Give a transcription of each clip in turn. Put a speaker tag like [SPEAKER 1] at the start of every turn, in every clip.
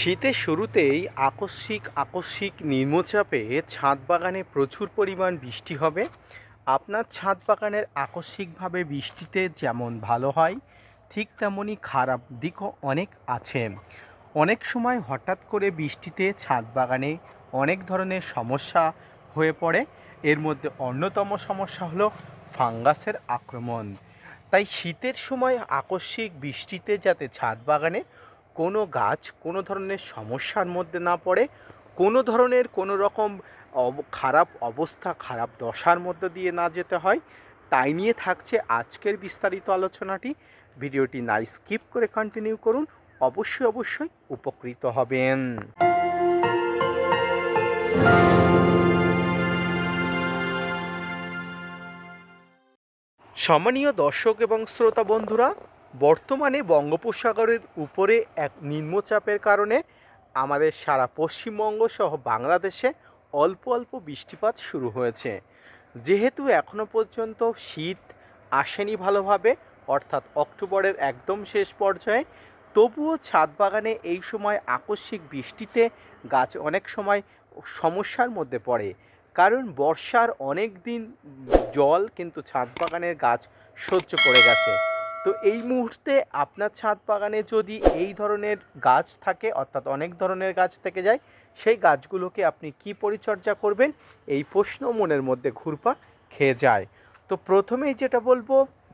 [SPEAKER 1] শীতের শুরুতেই আকস্মিক আকস্মিক নিম্নচাপে ছাদ বাগানে প্রচুর পরিমাণ বৃষ্টি হবে। আপনার ছাদ বাগানের আকস্মিকভাবে বৃষ্টিতে যেমন ভালো হয়, ঠিক তেমনই খারাপ দিকও অনেক আছে। অনেক সময় হঠাৎ করে বৃষ্টিতে ছাদ বাগানে অনেক ধরনের সমস্যা হয়ে পড়ে। এর মধ্যে অন্যতম সমস্যা হলো ফাঙ্গাসের আক্রমণ। তাই শীতের সময় আকস্মিক বৃষ্টিতে যাতে ছাদ বাগানে কোনো গাছ কোনো ধরনের সমস্যার মধ্যে না পড়ে, কোনো ধরনের কোনো রকম খারাপ অবস্থা, খারাপ দশার মধ্যে দিয়ে না যেতে হয়, তাই নিয়ে থাকছে আজকের বিস্তারিত আলোচনাটি। ভিডিওটি না স্কিপ করে কন্টিনিউ করুন, অবশ্যই অবশ্যই উপকৃত হবেন। সম্মানীয় দর্শক এবং শ্রোতা বন্ধুরা বর্তমানে বঙ্গোপসাগরের উপরে এক নিম্নচাপের কারণে আমাদের সারা পশ্চিমবঙ্গ সহ বাংলাদেশে অল্প অল্প বৃষ্টিপাত শুরু হয়েছে। যেহেতু এখনও পর্যন্ত শীত আসেনি ভালোভাবে, অর্থাৎ অক্টোবরের একদম শেষ পর্যায়ে, তবুও ছাদ বাগানে এই সময় আকস্মিক বৃষ্টিতে গাছ অনেক সময় সমস্যার মধ্যে পড়ে। কারণ বর্ষার অনেক দিন জল কিন্তু ছাদ বাগানের গাছ সহ্য করে গেছে। তো এই মুহূর্তে আপনার ছাদ বাগানে যদি এই ধরনের গাছ থাকে, অর্থাৎ অনেক ধরনের গাছ থেকে যায়, সেই গাছগুলোকে আপনি কি পরিচর্যা করবেন? এই প্রশ্ন মনের মধ্যে ঘুরপা খেয়ে যায়। তো প্রথমেই যেটা বলব,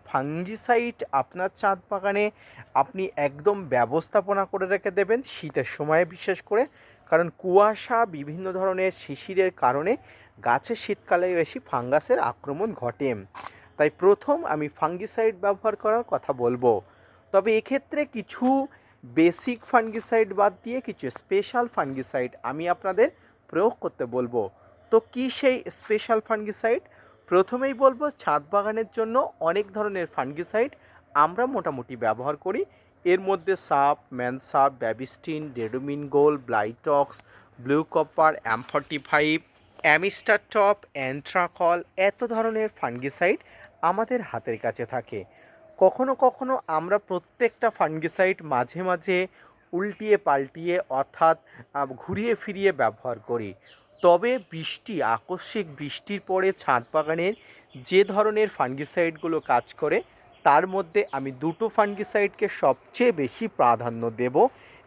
[SPEAKER 1] ফাঙ্গিসাইড আপনার ছাদ বাগানে আপনি একদম ব্যবস্থাপনা করে রেখে দেবেন শীতের সময়ে বিশেষ করে, কারণ কুয়াশা বিভিন্ন ধরনের শিশিরের কারণে গাছে শীতকালে বেশি ফাঙ্গাসের আক্রমণ ঘটে। তাই প্রথম আমি ফাঙ্গিসাইড ব্যবহার করার কথা বলব। তবে এক্ষেত্রে কিছু বেসিক ফাঙ্গিসাইড বাদ দিয়ে কিছু স্পেশাল ফাঙ্গিসাইড আমি আপনাদের প্রয়োগ করতে বলব। তো কি সেই স্পেশাল ফাঙ্গিসাইড প্রথমেই বলব, ছাদ বাগানের জন্য অনেক ধরনের ফাঙ্গিসাইড আমরা মোটামুটি ব্যবহার করি। এর মধ্যে সাপ, ম্যানসাপ, Bavistin, ডেডোমিন gold, Blitox, blue copper M forty five Amistar top Antracol এত ধরনের ফাঙ্গিসাইড আমাদের হাতের কাছে থাকে। কখনো কখনো আমরা প্রত্যেকটা ফাঙ্গিসাইড মাঝে মাঝে উল্টিয়ে পাল্টিয়ে অর্থাৎ ঘুরিয়ে ফিরিয়ে ব্যবহার করি। তবে বৃষ্টি, আকস্মিক বৃষ্টির পরে ছাদ বাগানের যে ধরনের ফাঙ্গিসাইডগুলো কাজ করে, তার মধ্যে আমি দুটো ফাঙ্গিসাইডকে সবচেয়ে বেশি প্রাধান্য দেব।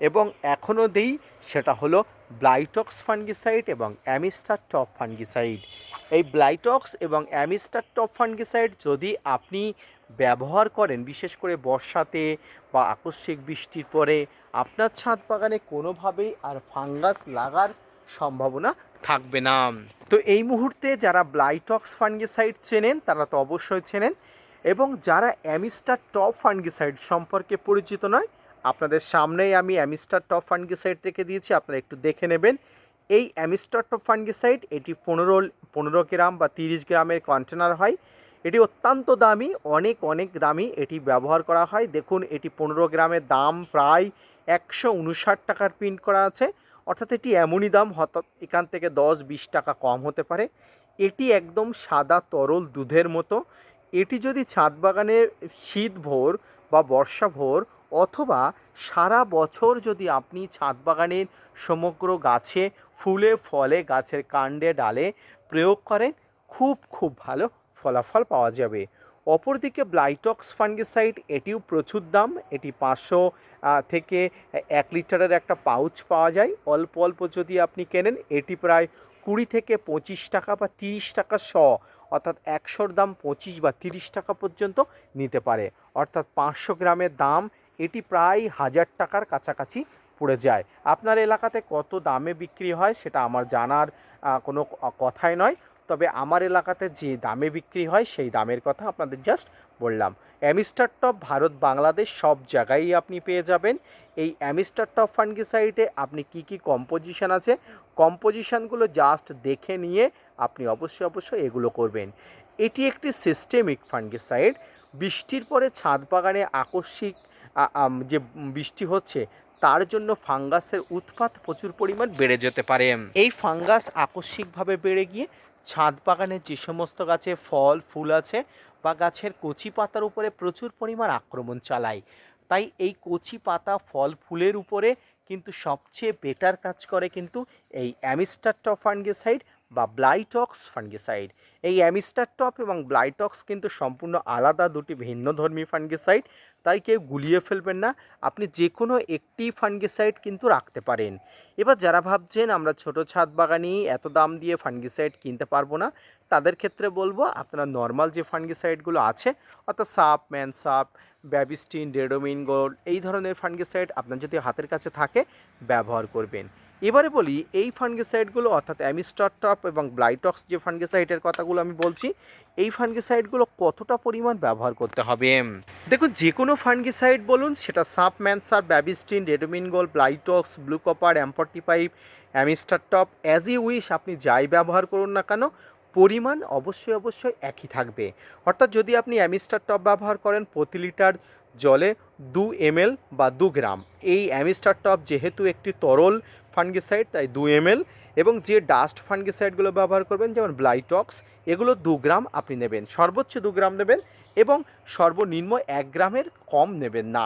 [SPEAKER 1] এবং এখনও দেই সেটা হলো ব্লাইটক্স ফাঙ্গিসাইড এবং অ্যামিস্টার টপ ফাঙ্গিসাইড। এই ব্লাইটক্স এবং অ্যামিস্টার টপ ফাঙ্গিসাইড যদি আপনি ব্যবহার করেন, বিশেষ করে বর্ষাতে বা আকস্মিক বৃষ্টির পরে, আপনার ছাদ বাগানে কোনোভাবেই আর ফাঙ্গাস লাগার সম্ভাবনা থাকবে না। তো এই মুহূর্তে যারা ব্লাইটক্স ফাঙ্গিসাইড চেনেন, তারা তো অবশ্যই চেনেন এবং যারা অ্যামিস্টার টপ ফাঙ্গিসাইড সম্পর্কে পরিচিত নয় আপনাদের সামনেই আমি অ্যামিস্টার টপ ফাঙ্গিসাইড রেখে দিয়েছি, আপনারা একটু দেখে নেবেন। এই অ্যামিস্টার টপ ফাঙ্গিসাইড, এটি পনেরো পনেরো গ্রাম বা তিরিশ গ্রামের কন্টেনার হয়। এটি অত্যন্ত দামি, অনেক অনেক দামি, এটি ব্যবহার করা হয়। দেখুন, এটি পনেরো গ্রামের দাম প্রায় একশো উনষাট টাকার প্রিন্ট করা আছে। অর্থাৎ এটি এমনই দাম হঠাৎ এখান থেকে দশ, বিশ টাকা কম হতে পারে। এটি একদম সাদা তরল দুধের মতো। এটি যদি ছাদ বাগানের শীত ভোর বা বর্ষা ভোর অথবা সারা বছর যদি আপনি ছাদ বাগানের সমগ্র গাছে ফুলে, ফলে, গাছের কাণ্ডে, ডালে প্রয়োগ করেন, খুব খুব ভালো ফলাফল পাওয়া যাবে। অপরদিকে ব্লাইটক্স ফাঙ্গিসাইড এটিও প্রচুর দাম। এটি পাঁচশো থেকে এক লিটারের একটা পাউচ পাওয়া যায়। অল্প অল্প যদি আপনি কেনেন, এটি প্রায় কুড়ি থেকে পঁচিশ টাকা বা তিরিশ টাকা শ, অর্থাৎ একশোর দাম পঁচিশ বা তিরিশ টাকা পর্যন্ত নিতে পারে। অর্থাৎ পাঁচশো গ্রামের দাম এটি প্রায় হাজার টাকার কাছাকাছি পড়ে যায়। আপনার এলাকাতে কত দামে বিক্রি হয় সেটা আমার জানার কোনো কথাই নয়। তবে আমার এলাকাতে যে দামে বিক্রি হয় সেই দামের কথা আপনাদের জাস্ট বললাম। অ্যামিস্টার টপ ভারত বাংলাদেশ সব জায়গায় আপনি পেয়ে যাবেন। এই অ্যামিস্টার টপ ফাঙ্গিসাইডে আপনি কি কি কম্পোজিশন আছে কম্পোজিশনগুলো জাস্ট দেখে নিয়ে আপনি অবশ্যই অবশ্যই এগুলো করবেন। এটি একটি সিস্টেমিক ফাঙ্গিসাইড। বৃষ্টির পরে ছাদ বাগানে আকস্মিক যে বৃষ্টি হচ্ছে, তার জন্য ফাঙ্গাসের উৎপাত প্রচুর পরিমাণ বেড়ে যেতে পারে। এই ফাঙ্গাস আকস্মিকভাবে বেড়ে গিয়ে ছাদ বাগানের যে সমস্ত গাছে ফল, ফুল আছে বা গাছের কচি পাতার উপরে প্রচুর পরিমাণ আক্রমণ চালায়। তাই এই কচি পাতা, ফল, ফুলের উপরে কিন্তু সবচেয়ে বেটার কাজ করে কিন্তু এই অ্যামিস্টার টপ ফাঙ্গিসাইড বা ব্লাইটক্স ফাঙ্গিসাইড। এই অ্যামিস্টার টপ এবং ব্লাইটক্স কিন্তু সম্পূর্ণ আলাদা দুটি ভিন্নধর্মী ফাঙ্গিসাইড, তাই কেউ গুলিয়ে ফেলবেন না। আপনি যে কোনো একটি ফাঙ্গিসাইড কিন্তু রাখতে পারেন। এবার যারা ভাবছেন আমরা ছোট ছাদ বাগানি, এত দাম দিয়ে ফাঙ্গিসাইড কিনতে পারব না, তাদের ক্ষেত্রে বলব আপনারা নর্মাল যে ফাঙ্গিসাইডগুলো আছে, অর্থাৎ সাপ, ম্যান সাপ, ব্যাবিস্টিন, ডেডোমিন, গোল্ড, এই ধরনের ফাঙ্গিসাইড আপনার যদি হাতের কাছে থাকে, ব্যবহার করবেন। এবারে বলি, এই ফাঙ্গিসাইডগুলো অর্থাৎ অ্যামিস্টার টপ এবং ব্লাইটক্স যে ফাঙ্গিসাইডের কথাগুলো আমি বলছি, এই ফাঙ্গিসাইডগুলো কতটা পরিমাণ ব্যবহার করতে হবে? দেখুন যে কোনো ফাঙ্গিসাইড বলুন, সেটা সাপ ম্যানসার ব্যাবিস্টিন ডেডোমিন gold Blitox blue copper অ্যাম্পটি pipe Amistar top, as you wish, আপনি যাই ব্যবহার করুন না কেন, পরিমাণ অবশ্যই অবশ্যই একই থাকবে। অর্থাৎ যদি আপনি অ্যামিস্টার টপ ব্যবহার করেন প্রতি লিটার জলে দু এমএল বা দু গ্রাম, এই অ্যামিস্টার টপ যেহেতু একটি তরল ফাঙ্গিসাইড, তাই দু এমএল, এবং যে ডাস্ট ফাঙ্গিসাইডগুলো ব্যবহার করবেন, যেমন ব্লাইটক্স, এগুলো দু গ্রাম আপনি নেবেন। সর্বোচ্চ দু গ্রাম নেবেন এবং সর্বনিম্ন এক গ্রামের কম নেবেন না।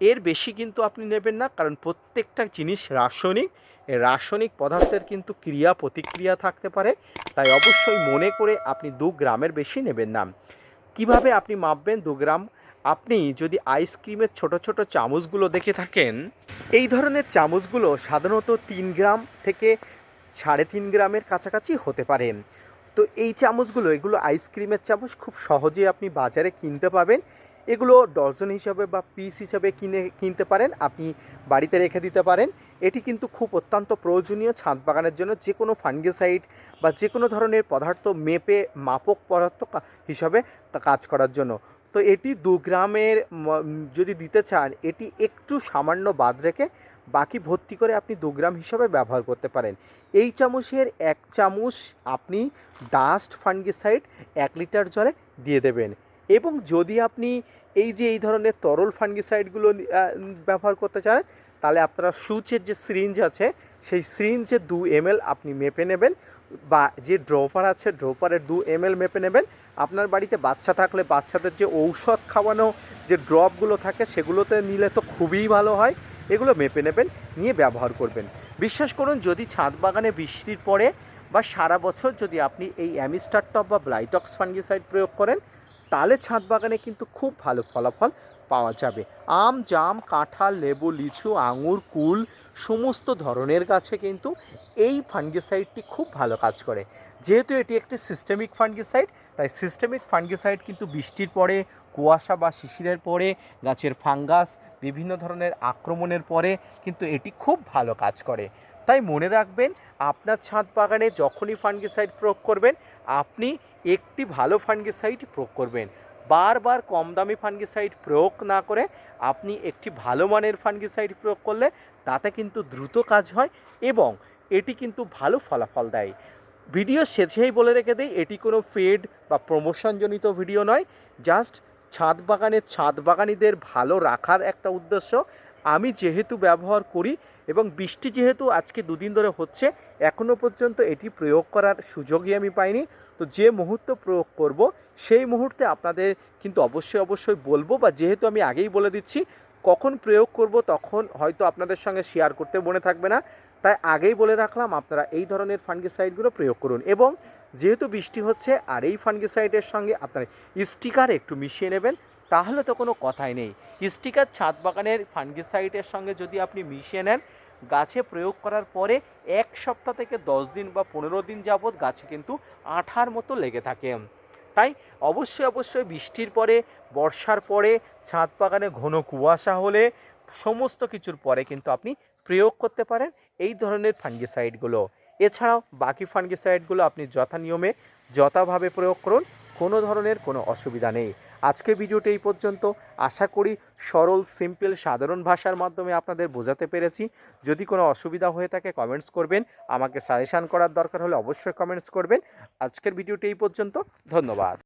[SPEAKER 1] এর বেশি কিন্তু আপনি নেবেন না, কারণ প্রত্যেকটা জিনিস রাসায়নিক। রাসায়নিক পদার্থের কিন্তু ক্রিয়া প্রতিক্রিয়া থাকতে পারে, তাই অবশ্যই মনে করে আপনি দু গ্রামের বেশি নেবেন না। কীভাবে আপনি মাপবেন দু গ্রাম? আপনি যদি আইসক্রিমের ছোট ছোট চামচগুলো দেখে থাকেন, এই ধরনের চামচগুলো সাধারণত তিন গ্রাম থেকে সাড়ে তিন গ্রামের কাছাকাছি হতে পারে। তো এই চামচগুলো, এগুলো আইসক্রিমের চামচ, খুব সহজে আপনি বাজারে কিনতে পাবেন। এগুলো ডজন হিসাবে বা পিস হিসাবে কিনে, কিনতে পারেন, আপনি বাড়িতে রেখে দিতে পারেন। এটি কিন্তু খুব অত্যন্ত প্রয়োজনীয় ছাদ বাগানের জন্য। যে কোনো ফাঙ্গিসাইড বা যে কোনো ধরনের পদার্থ মেপে মাপক পদার্থ হিসাবে কাজ করার জন্য। তো এটি দু গ্রামের যদি দিতে চান, এটি একটু সামান্য বাদ রেখে বাকি ভর্তি করে আপনি দু গ্রাম হিসাবে ব্যবহার করতে পারেন। এই চামচের এক চামচ আপনি ডাস্ট ফাঙ্গিসাইড এক লিটার জলে দিয়ে দেবেন এবং যদি আপনি এই যে এই ধরনের তরল ফাঙ্গিসাইডগুলো ব্যবহার করতে চান, তাহলে আপনারা সুচের যে সিরিঞ্জ আছে, সেই সিরিঞ্জে দু এমএল আপনি মেপে নেবেন বা যে ড্রপার আছে ড্রপারের দু এমএল মেপে নেবেন আপনার বাড়িতে বাচ্চা থাকলে বাচ্চাদের যে ঔষধ খাওয়ানো যে ড্রপগুলো থাকে, সেগুলোতে নিলে তো খুবই ভালো হয়। এগুলো মেপে নেবেন, নিয়ে ব্যবহার করবেন। বিশ্বাস করুন, যদি ছাদ বাগানে বৃষ্টির পরে বা সারা বছর যদি আপনি এই অ্যামিস্টার টপ বা ব্লাইটক্স ফাঙ্গিসাইড প্রয়োগ করেন, তাহলে ছাদ বাগানে কিন্তু খুব ভালো ফলাফল পাওয়া যাবে। আম, জাম, কাঁঠাল, লেবু, লিচু, আঙুর, কুল, সমস্ত ধরনের গাছে কিন্তু এই ফাঙ্গিসাইডটি খুব ভালো কাজ করে। যেহেতু এটি একটি সিস্টেমিক ফাঙ্গিসাইড তাই সিস্টেমিক ফাঙ্গিসাইড কিন্তু বৃষ্টির পরে, কুয়াশা বা শিশিরের পরে, গাছের ফাঙ্গাস, বিভিন্ন ধরনের আক্রমণের পরে কিন্তু এটি খুব ভালো কাজ করে। তাই মনে রাখবেন, আপনার ছাদ বাগানে যখনই ফাঙ্গিসাইড প্রয়োগ করবেন, আপনি একটি ভালো ফাঙ্গিসাইড প্রয়োগ করবেন। বারবার কম দামি ফাঙ্গিসাইড প্রয়োগ না করে আপনি একটি ভালো মানের ফাঙ্গিসাইড প্রয়োগ করলে তাতে কিন্তু দ্রুত কাজ হয় এবং এটি কিন্তু ভালো ফলাফল দেয়। ভিডিও শেষেই বলে রেখে দেয় এটি কোনো ফেড বা প্রমোশনজনিত ভিডিও নয়, জাস্ট ছাদ বাগানের ছাদ বাগানিদের ভালো রাখার একটা উদ্দেশ্য। আমি যেহেতু ব্যবহার করি এবং বৃষ্টি যেহেতু আজকে দুদিন ধরে হচ্ছে এখনও পর্যন্ত এটি প্রয়োগ করার সুযোগই আমি পাইনি। তো যে মুহূর্ত প্রয়োগ করব, সেই মুহূর্তে আপনাদের কিন্তু অবশ্যই অবশ্যই বলব বা যেহেতু আমি আগেই বলে দিচ্ছি, কখন প্রয়োগ করব তখন হয়তো আপনাদের সঙ্গে শেয়ার করতে মনে থাকবে না। তাই আগেই বলে রাখলাম, আপনারা এই ধরনের ফাঙ্গিসাইডগুলো প্রয়োগ করুন এবং যেহেতু বৃষ্টি হচ্ছে আর এই ফাঙ্গিসাইডের সঙ্গে আপনার স্টিকার একটু মিশিয়ে নেবেন, তাহলে তো কোনো কথাই নেই। স্টিকার ছাদ বাগানের ফাঙ্গিসাইডের সঙ্গে যদি আপনি মিশিয়ে নেন, গাছে প্রয়োগ করার পরে এক সপ্তাহ থেকে দশ দিন বা পনেরো দিন যাবৎ গাছে কিন্তু আঠার মতো লেগে থাকে। তাই অবশ্যই অবশ্যই বৃষ্টির পরে, বর্ষার পরে ছাদ বাগানে ঘন কুয়াশা হলে সমস্ত কিছুর পরে কিন্তু আপনি প্রয়োগ করতে পারেন এই ধরনের ফাঙ্গিসাইডগুলো এছাড়াও বাকি ফাঙ্গিসাইডগুলো আপনি যথা নিয়মে যথাভাবে প্রয়োগ করুন, কোনো ধরনের কোনো অসুবিধা নেই। আজকের ভিডিওটি এই পর্যন্ত। আশা করি সরল, সিম্পল, সাধারণ ভাষার মাধ্যমে আপনাদের বোঝাতে পেরেছি। যদি কোনো অসুবিধা হয়ে থাকে কমেন্টস করবেন। আমাকে সাজেশান করার দরকার হলে অবশ্যই কমেন্টস করবেন। আজকের ভিডিওটি এই পর্যন্ত। ধন্যবাদ।